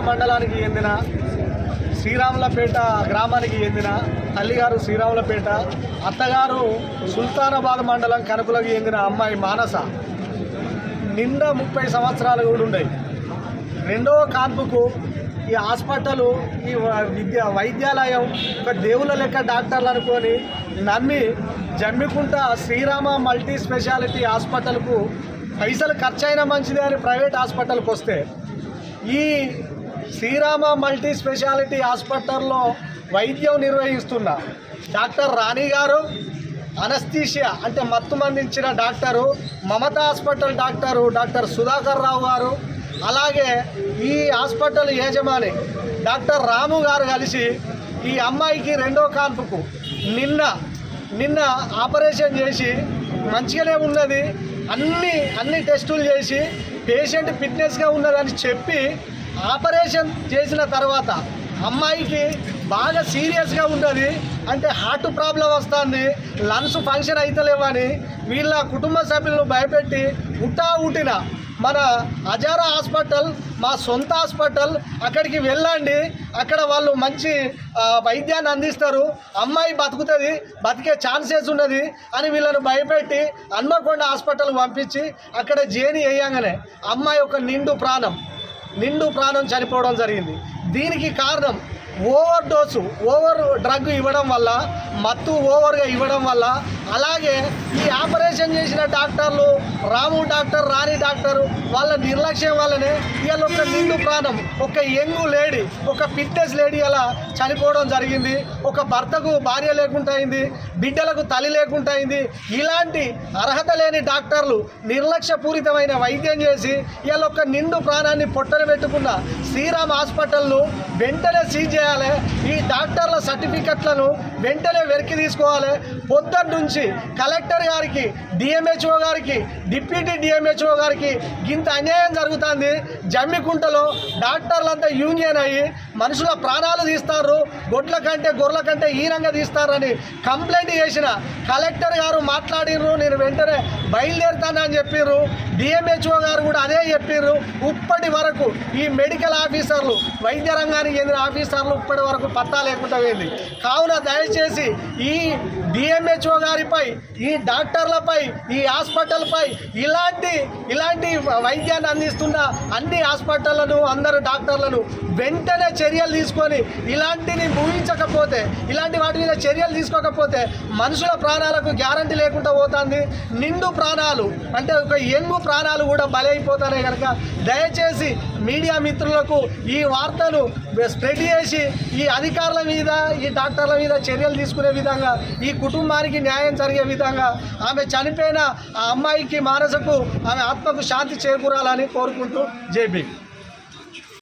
మండలానికి చెందిన శ్రీరాములపేట గ్రామానికి చెందిన తల్లిగారు శ్రీరాములపేట అత్తగారు సుల్తానాబాద్ మండలం కనుకలకు చెందిన అమ్మాయి మానస. నిండా ముప్పై సంవత్సరాలు కూడా ఉన్నాయి రెండవ కాన్పుకు ఈ హాస్పిటల్ ఈ విద్య వైద్యాలయం ఒక దేవుళ్ళ లెక్క డాక్టర్లు అనుకొని నమ్మి జమ్మికుంట శ్రీరామ మల్టీ స్పెషాలిటీ హాస్పిటల్కు పైసలు ఖర్చు అయినా మంచిదే అని ప్రైవేట్ హాస్పిటల్కి వస్తే ఈ శ్రీరామ మల్టీ స్పెషాలిటీ హాస్పిటల్లో వైద్యం నిర్వహిస్తున్న డాక్టర్ రాణి గారు అనస్థీషియా అంటే మత్తు మందించిన doctor Mamata hospital doctor doctor Sudhakar Rao గారు అలాగే ఈ హాస్పిటల్ యజమాని డాక్టర్ రాము గారు కలిసి ఈ అమ్మాయికి రెండో కాన్పుకు నిన్న నిన్న ఆపరేషన్ చేసి మంచిగానే ఉన్నది. అన్ని అన్ని టెస్టులు చేసి పేషెంట్ ఫిట్నెస్గా ఉన్నదని చెప్పి ఆపరేషన్ చేసిన తర్వాత అమ్మాయికి బాగా సీరియస్గా ఉన్నది అంటే హార్ట్ ప్రాబ్లం వస్తుంది. లంగ్స్ ఫంక్షన్ అవుతలేవని వీళ్ళ కుటుంబ సభ్యులను భయపెట్టి ఉట్టా ఉట్టిన మన అజారా హాస్పిటల్ మా సొంత హాస్పిటల్ అక్కడికి వెళ్ళండి. అక్కడ వాళ్ళు మంచి వైద్యాన్ని అందిస్తారు. అమ్మాయి బతుకుతుంది బతికే ఛాన్సెస్ ఉన్నది అని వీళ్ళను భయపెట్టి హన్మకొండ హాస్పిటల్ పంపించి అక్కడ జేని వేయంగానే అమ్మాయి ఒక నిండు ప్రాణం. నిండు ప్రాణం చనిపోవడం జరిగింది. దీనికి కారణం ఓవర్ డోసు ఓవర్ డ్రగ్ ఇవ్వడం వల్ల మత్తు ఓవర్గా ఇవ్వడం వల్ల అలాగే ఈ ఆపరేషన్ చేసిన డాక్టర్లు రాము డాక్టర్ రాణి డాక్టర్ వాళ్ళ నిర్లక్ష్యం వల్లనే ఇవాళ ఒక నిండు ప్రాణం ఒక యంగ్ లేడీ ఒక ఫిట్నెస్ లేడీ అలా చనిపోవడం జరిగింది. ఒక భర్తకు భార్య లేకుండా అయింది బిడ్డలకు తల్లి లేకుండా అయింది. ఇలాంటి అర్హత లేని డాక్టర్లు నిర్లక్ష్యపూరితమైన వైద్యం చేసి ఇవాళ ఒక నిండు ప్రాణాన్ని పొట్టన పెట్టుకున్న శ్రీరామ్ హాస్పిటల్ను వెంటనే సీజ్ చేయాలి ఈ డాక్టర్ల సర్టిఫికెట్లను వెంటనే వెనక్కి తీసుకోవాలి. పొద్దున్న నుంచి కలెక్టర్ గారికి డిఎంహెచ్ఓ గారికి డిప్యూటీ డిఎంహెచ్ఓ గారికి ఇంత అన్యాయం జరుగుతుంది. జమ్మికుంటలో డాక్టర్లంతా యూనియన్ అయ్యి మనుషుల ప్రాణాలు తీస్తారు. గొడ్ల కంటే గొర్రెల కంటే హీనంగా తీస్తారని కంప్లైంట్ చేసిన కలెక్టర్ గారు మాట్లాడిర్రు. నేను వెంటనే బయలుదేరుతానని చెప్పిర్రు. డిఎంహెచ్ఓ గారు కూడా అదే చెప్పిర్రు. ఇప్పటి వరకు ఈ మెడికల్ ఆఫీసర్లు వైద్య రంగానికి చెందిన ఆఫీసర్లు ఇప్పటి వరకు పత్తా లేకుండా పోయింది. కావున దయచేసి ఈ డిఎంహెచ్ఓ గారిపై ఈ డాక్టర్లపై ఈ హాస్పిటల్పై ఇలాంటి ఇలాంటి వైద్యాన్ని అందిస్తున్న అన్ని హాస్పిటళ్ళను అందరు డాక్టర్లను వెంటనే చర్యలు తీసుకొని ఇలాంటిని ఊహించకపోతే ఇలాంటి వాటి మీద చర్యలు తీసుకోకపోతే మనుషుల ప్రాణాలకు గ్యారంటీ లేకుండా పోతుంది. నిండు ప్రాణాలు అంటే ఒక ఎంగు ప్రాణాలు కూడా బలైపోతాయి కనుక దయచేసి మీడియా మిత్రులకు ఈ వార్తలు స్ప్రెడ్ చేసి ఈ అధికారుల మీద ఈ డాక్టర్ల మీద చర్యలు తీసుకునే విధంగా ఈ కుటుంబానికి న్యాయం జరిగే విధంగా ఆమె చనిపోయిన ఆ అమ్మాయికి మానసకు ఆమె ఆత్మకు శాంతి చేకూరాలని కోరుకుంటూ జేపీ